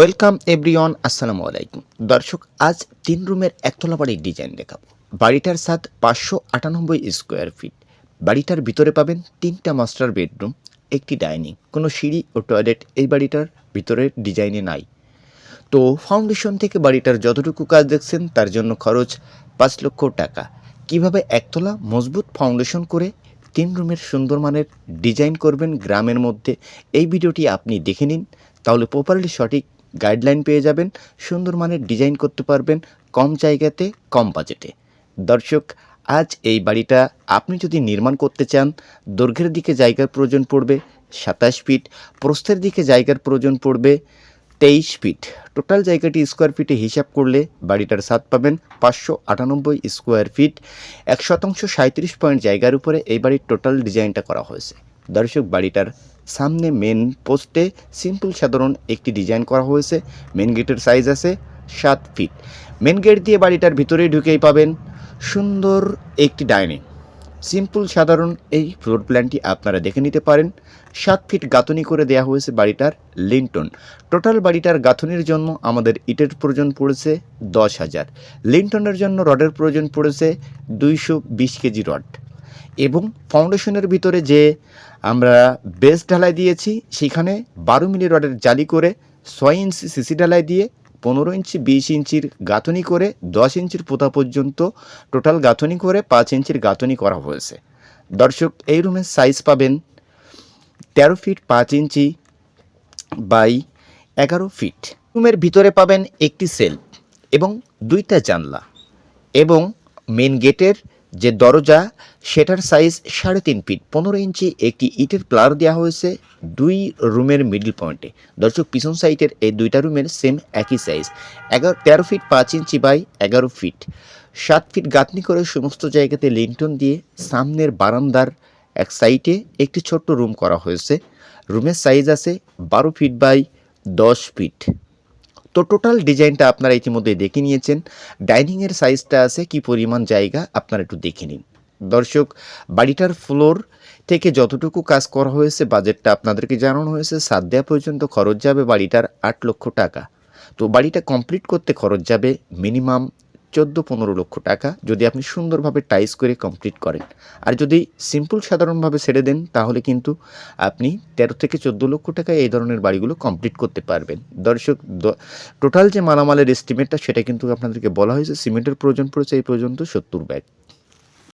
Welcome everyone আসসালামু আলাইকুম দর্শক, আজ তিন রুমের একতলা বাড়ির ডিজাইন দেখাবো। বাড়িটার সাত পাঁচশো আটানব্বই স্কোয়ার ফিট বাড়িটার ভিতরে পাবেন তিনটা মাস্টার বেডরুম একটি ডাইনিং কোনো সিঁড়ি ও টয়লেট এই বাড়িটার ভিতরের ডিজাইনে নাই। তো ফাউন্ডেশন থেকে বাড়িটার যতটুকু কাজ দেখছেন, তার জন্য খরচ পাঁচ লক্ষ টাকা। কীভাবে একতলা মজবুত ফাউন্ডেশন করে তিন রুমের সুন্দর মানের ডিজাইন করবেন গ্রামের মধ্যে, এই ভিডিওটি আপনি দেখে নিন। তাহলে প্রপারলি সঠিক গাইডলাইন পেয়ে যাবেন, সুন্দর মানের ডিজাইন করতে পারবেন, কম জায়গাতে, কম বাজেটে দর্শক, আজ এই বাড়িটা আপনি যদি নির্মাণ করতে চান, দৈর্ঘ্যের দিকে জায়গার প্রয়োজন পড়বে, সাতাশ ফিট প্রস্থের দিকে জায়গার প্রয়োজন পড়বে, তেইশ ফিট টোটাল জায়গাটি স্কোয়ার ফিটে হিসাব করলে বাড়িটার স্বাদ পাবেন পাঁচশো আটানব্বই স্কোয়ার ফিট এক শতাংশ সাঁত্রিশ পয়েন্ট জায়গার উপরে এই বাড়ির টোটাল ডিজাইনটা করা হয়েছে। দর্শক বাড়িটার সামনে মেন পোস্টে সিম্পল সাধারণ একটি ডিজাইন করা হয়েছে। মেন গেটের সাইজ আছে সাত ফিট মেন গেট দিয়ে বাড়িটার ভিতরে ঢুকেই পাবেন সুন্দর একটি ডাইনিং সিম্পল সাধারণ এই ফ্লোর প্ল্যানটি আপনারা দেখে নিতে পারেন। সাত ফিট গাঁথনি করে দেওয়া হয়েছে বাড়িটার লিন্টন টোটাল বাড়িটার গাঁথনির জন্য আমাদের ইটের প্রয়োজন পড়েছে দশ হাজার। লিন্টনের জন্য রডের প্রয়োজন পড়েছে দুইশো বিশ কেজি রড। এবং ফাউন্ডেশনের ভিতরে যে আমরা বেস ঢালাই দিয়েছি, সেখানে বারো মিলি রডের জালি করে ছয় ইঞ্চি সিসি ঢালাই দিয়ে পনেরো ইঞ্চি বিশ ইঞ্চির গাঁথনি করে দশ ইঞ্চির পোতা পর্যন্ত টোটাল গাঁথনি করে পাঁচ ইঞ্চির গাঁথনি করা হয়েছে। দর্শক, এই রুমের সাইজ পাবেন তেরো ফিট পাঁচ ইঞ্চি বাই এগারো ফিট রুমের ভিতরে পাবেন একটি সেলফ এবং দুইটা জানলা এবং মেন গেটের যে দরজা, সেটার সাইজ সাড়ে তিন ফিট পনেরো ইঞ্চি একটি ইটের প্লার দেওয়া হয়েছে দুই রুমের মিডল পয়েন্টে দর্শক, পিছন সাইটের এই দুইটা রুমের সেম একই সাইজ এগারো, তেরো ফিট পাঁচ ইঞ্চি বাই এগারো ফিট সাত ফিট গাঁথনি করে সমস্ত জায়গাতে লিন্টন দিয়ে সামনের বারান্দার এক সাইটে একটি ছোট্ট রুম করা হয়েছে। রুমের সাইজ আছে বারো ফিট বাই দশ ফিট তো টোটাল ডিজাইনটা আপনারা ইতিমধ্যে দেখে নিয়েছেন। ডাইনিংয়ের সাইজটা আছে, কি পরিমাণ জায়গা আপনারা একটু দেখে নিন। দর্শক, বাড়িটার ফ্লোর থেকে যতটুকু কাজ করা হয়েছে বাজেটটা আপনাদেরকে জানানো হয়েছে, সাত দেওয়া পর্যন্ত খরচ যাবে বাড়িটার আট লক্ষ টাকা। তো বাড়িটা কমপ্লিট করতে খরচ যাবে মিনিমাম চোদ্দ পনেরো লক্ষ টাকা যদি আপনি সুন্দরভাবে টাইস করে কমপ্লিট করেন। আর যদি সিম্পল সাধারণভাবে ছেড়ে দেন, তাহলে কিন্তু আপনি তেরো থেকে চোদ্দ লক্ষ টাকায় এই ধরনের বাড়িগুলো কমপ্লিট করতে পারবেন। দর্শক টোটাল যে মালামালের এস্টিমেটটা সেটা কিন্তু আপনাদেরকে বলা হয়েছে, সিমেন্টের প্রয়োজন পড়েছে এই পর্যন্ত সত্তর ব্যাগ।